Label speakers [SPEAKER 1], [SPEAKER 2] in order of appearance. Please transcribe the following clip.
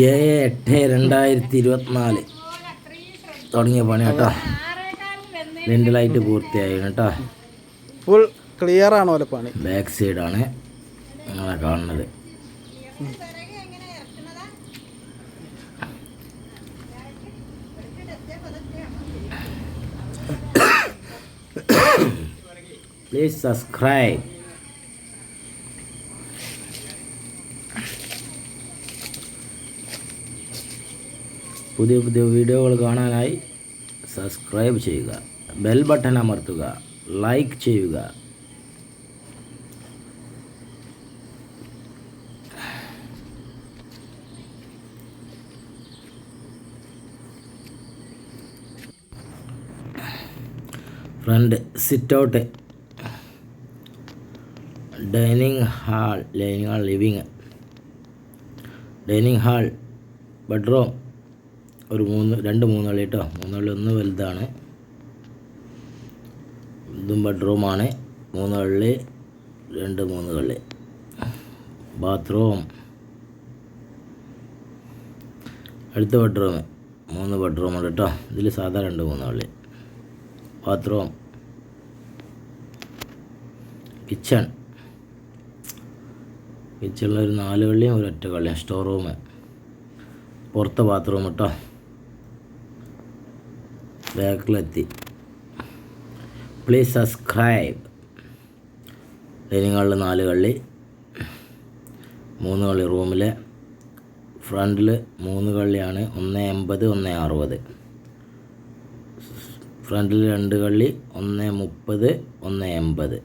[SPEAKER 1] ഏഴ് എട്ട് രണ്ടായിരത്തി ഇരുപത്തിനാല്. തുടങ്ങിയ പണി കേട്ടോ. രണ്ട് ലൈറ്റ് പൂർത്തിയായി കേട്ടോ.
[SPEAKER 2] ഫുൾ ക്ലിയർ ആണോ പണി.
[SPEAKER 1] ബാക്ക് സൈഡാണ് നിങ്ങളെ കാണുന്നത്. പ്ലീസ് സബ്സ്ക്രൈബ് പുതിയ പുതിയ വീഡിയോകൾ കാണാനായി സബ്സ്ക്രൈബ് ചെയ്യുക. ബെൽ ബട്ടൺ അമർത്തുക. ലൈക്ക് ചെയ്യുക. Front sit out. Dining hall dining hall living. Dining hall bedroom. ഒരു മൂന്ന് രണ്ട് മൂന്നളി കേട്ടോ. മൂന്നളി ഒന്ന് വലുതാണ്. ഇതും ബെഡ്റൂമാണ്. മൂന്നള്ളി രണ്ട് മൂന്ന് കള്ളി ബാത്റൂം. അടുത്ത ബെഡ്റൂം. മൂന്ന് ബെഡ്റൂം ഉണ്ട് കേട്ടോ. ഇതിൽ സാധാരണ രണ്ട് മൂന്ന് കള്ളി ബാത്റൂം. കിച്ചൺ. കിച്ചണിൽ ഒരു നാല് കള്ളിയും ഒരു ഒറ്റ കള്ളിയും സ്റ്റോർ റൂം. പുറത്തെ ബാത്റൂം കേട്ടോ. ബാക്കിലെത്തി. പ്ലീസ് സബ്സ്ക്രൈബ് ഡൈനിങ് നാല് കള്ളി മൂന്ന് കള്ളി റൂമിൽ ഫ്രണ്ടിൽ മൂന്ന് കള്ളിയാണ് ഒന്ന് എൺപത് ഒന്ന് അറുപത്. ഫ്രണ്ടിൽ രണ്ട് കള്ളി ഒന്ന് മുപ്പത് ഒന്ന് എൺപത്.